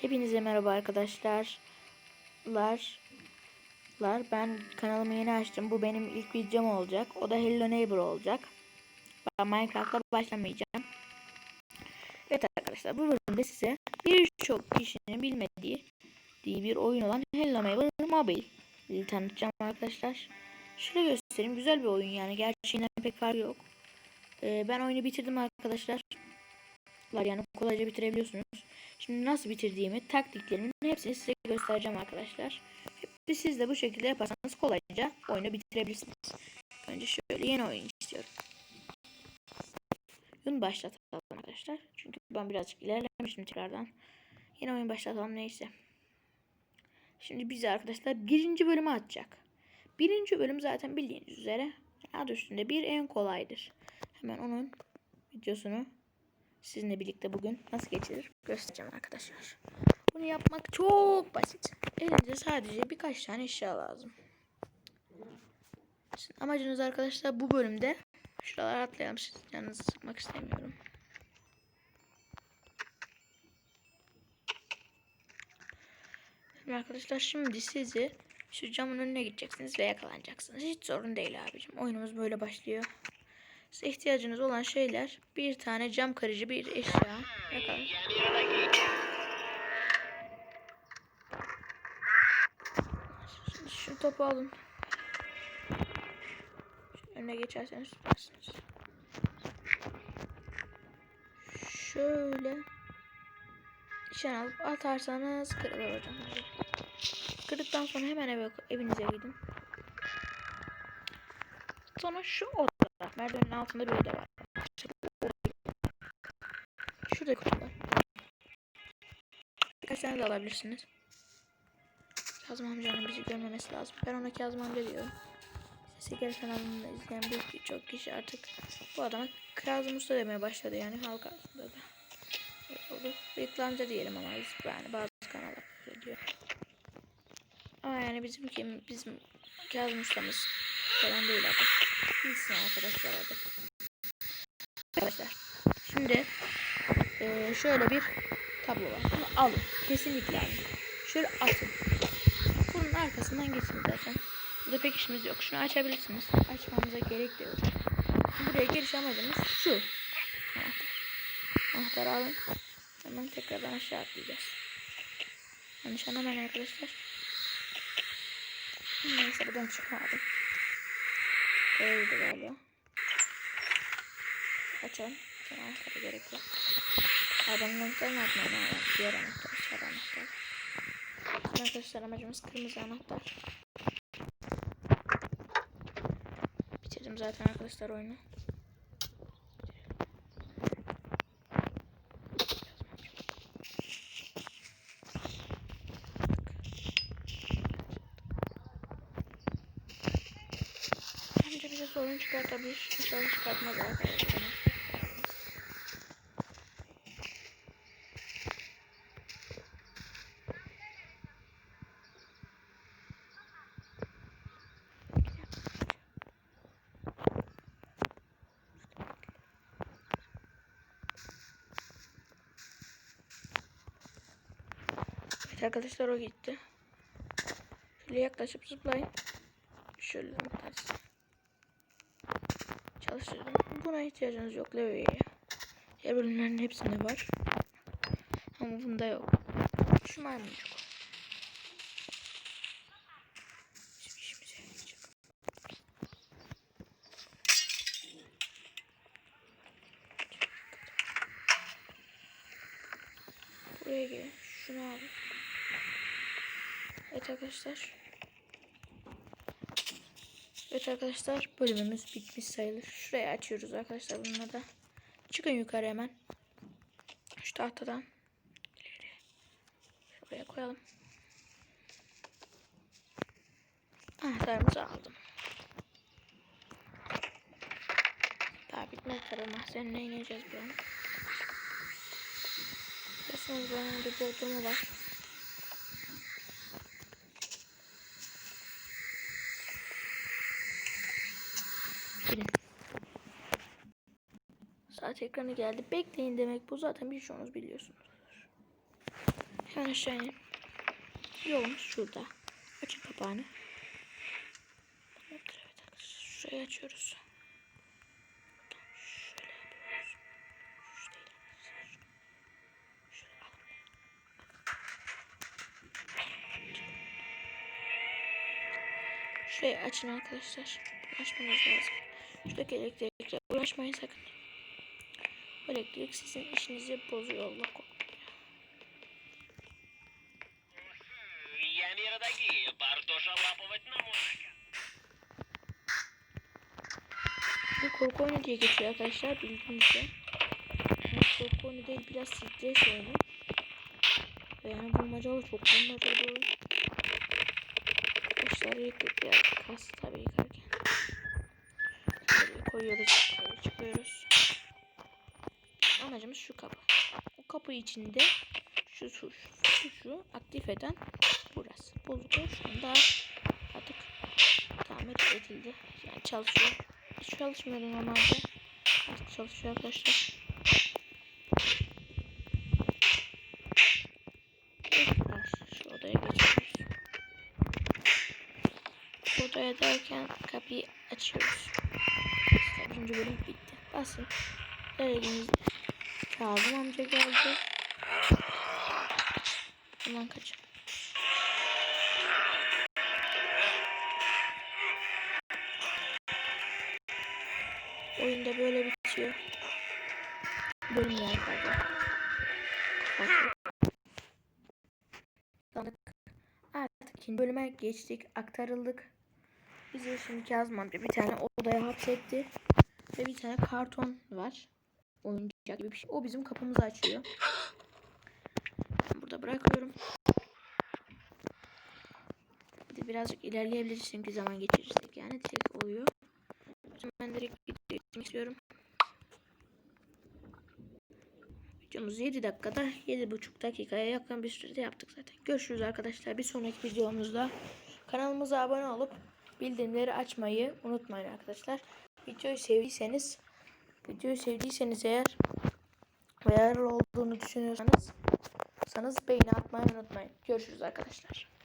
Hepinize merhaba arkadaşlar. Lar. Lar. Ben kanalımı yeni açtım. Bu benim ilk videom olacak. O da Hello Neighbor olacak. Ben Minecraft'la başlamayacağım. Evet arkadaşlar bu bölümde size birçok kişinin bilmediği bir oyun olan Hello Neighbor Mobile tanıtacağım arkadaşlar. Şöyle göstereyim. Güzel bir oyun yani. Gerçeğinden pek farkı yok. Ee, ben oyunu bitirdim arkadaşlar. Var yani kolayca bitirebiliyorsunuz. Şimdi nasıl bitirdiğimi, taktiklerimin hepsini size göstereceğim arkadaşlar. Ve siz de bu şekilde yaparsanız kolayca oyunu bitirebilirsiniz. Önce şöyle yeni oyun istiyorum. Oyun başlatalım arkadaşlar. Çünkü ben birazcık ilerlemiştim tekrardan. Yeni oyun başlatalım neyse. Şimdi bize arkadaşlar birinci bölümü atacak. Birinci bölüm zaten bildiğiniz üzere adı üstünde bir en kolaydır. Hemen onun videosunu sizinle birlikte bugün nasıl geçirir göstereceğim arkadaşlar. Bunu yapmak çok basit. Elinize sadece birkaç tane eşya lazım. Sizin amacınız arkadaşlar bu bölümde şuralara atlayalım. Siz canınızı sıkmak istemiyorum. Şimdi arkadaşlar şimdi sizi şu camın önüne gideceksiniz ve yakalanacaksınız. Hiç sorun değil abicim. Oyunumuz böyle başlıyor. Size ihtiyacınız olan şeyler bir tane cam kırıcı bir eşya. Yakalın. Şimdi şu topu alın. Şu önüne geçerseniz süpersiniz. Şöyle nişan alıp atarsanız kırılır hocam. Kırdıktan sonra hemen eve, evinize gidin. Sonra şu. Merdivenin altında bir oda var. Şurada kutular. Birkaç tane de alabilirsiniz. Kazım amcanın bizi görmemesi lazım. Ben ona Kazım amca diyorum. Sesi Gel kanalını izleyen birçok kişi artık bu adama Kazım Usta demeye başladı yani halk arasında da. Oldu. Amca diyelim ama biz yani bazı kanallar diyor. Ama yani bizim kim bizim Kazım Usta'mız falan değil adı. Bilsin arkadaşlar adı. Arkadaşlar şimdi eee, şöyle bir tablo var. Bunu alın. Kesinlikle alın. Şöyle atın. Bunun arkasından geçin zaten. Burada pek işimiz yok. Şunu açabilirsiniz. Açmanıza gerek de yok. Buraya giriş amacımız şu. Anahtar. Anahtarı alın. Hemen tekrardan aşağı atlayacağız. Yanlış anlamayın arkadaşlar. Neyse buradan çıkmadım. Öyle galiba. Açalım. Açalım anahtarı gerek yok. Arabanın anahtarını atmayın. ha. Diğer anahtar. Sarı anahtar. Arkadaşlar amacımız kırmızı anahtar. Bitirdim zaten arkadaşlar oyunu. Sorun çıkartabilir. İnşallah çıkartmaz arkadaşlar. Evet arkadaşlar o gitti. Şöyle yaklaşıp zıplayın. Şöyle Çalıştırdım. Buna ihtiyacınız yok levyeye. Diğer bölümlerin hepsinde var. Ama bunda yok. Şu işimize yarayacak. Buraya gelin. Şunu alın. Evet arkadaşlar. Evet arkadaşlar bölümümüz bitmiş sayılır. Şuraya açıyoruz arkadaşlar bununla da. Çıkın yukarı hemen. Şu tahtadan. Şuraya koyalım. Anahtarımızı aldım. Daha bitmedi tabi mahzenine ineceğiz buranın. Biliyorsunuz buranın bir bodrumu var. Saat ekranı geldi. Bekleyin demek bu zaten birçoğunuz biliyorsunuz. Hemen aşağı. Yolumuz şurada. Açın kapağını. Evet. Şurayı açıyoruz. Şurayı açın arkadaşlar. Açmanız lazım. Şuradaki elektrikle uğraşmayın sakın bekliyor. Sizin işinizi bozuyor Allah korktum. Bir korku oyunu diye geçiyor arkadaşlar bildiğinizde. Yani korku oyunu değil biraz stres oyunu. Yani bulmacalı çok bulmacalı. Kuşları yıkıp biraz kas tabii yıkarken. Böyle koyuyoruz, çıkıyoruz. Amacımız şu kapı. O kapı içinde şu şu şu, şu aktif eden burası. Bozuk o şu anda artık tamir edildi. Yani çalışıyor. Hiç çalışmıyordu normalde. Artık çalışıyor arkadaşlar. Şu odaya geçiyoruz. Bu odaya derken kapıyı açıyoruz. İşte birinci bölüm bitti. Basın. Elimizde Kazım amca geldi. Hemen kaçın. Oyunda böyle bitiyor. Bölüm. Sandık. Artık ikinci bölüme geçtik. Aktarıldık. Bizi şimdi Kazım amca bir tane odaya hapsetti. Ve bir tane karton var. Oyuncak gibi bir şey. O bizim kapımızı açıyor. Burada bırakıyorum. Birazcık ilerleyebiliriz çünkü zaman geçirirsek yani direkt oluyor. Ben direkt video istiyorum. Videomuz 7 dakikada 7,5 dakikaya yakın bir sürede yaptık zaten. Görüşürüz arkadaşlar. Bir sonraki videomuzda kanalımıza abone olup bildirimleri açmayı unutmayın arkadaşlar. Videoyu sevdiyseniz videoyu sevdiyseniz eğer eğer olduğunu düşünüyorsanız sanız beğeni atmayı unutmayın. Görüşürüz arkadaşlar.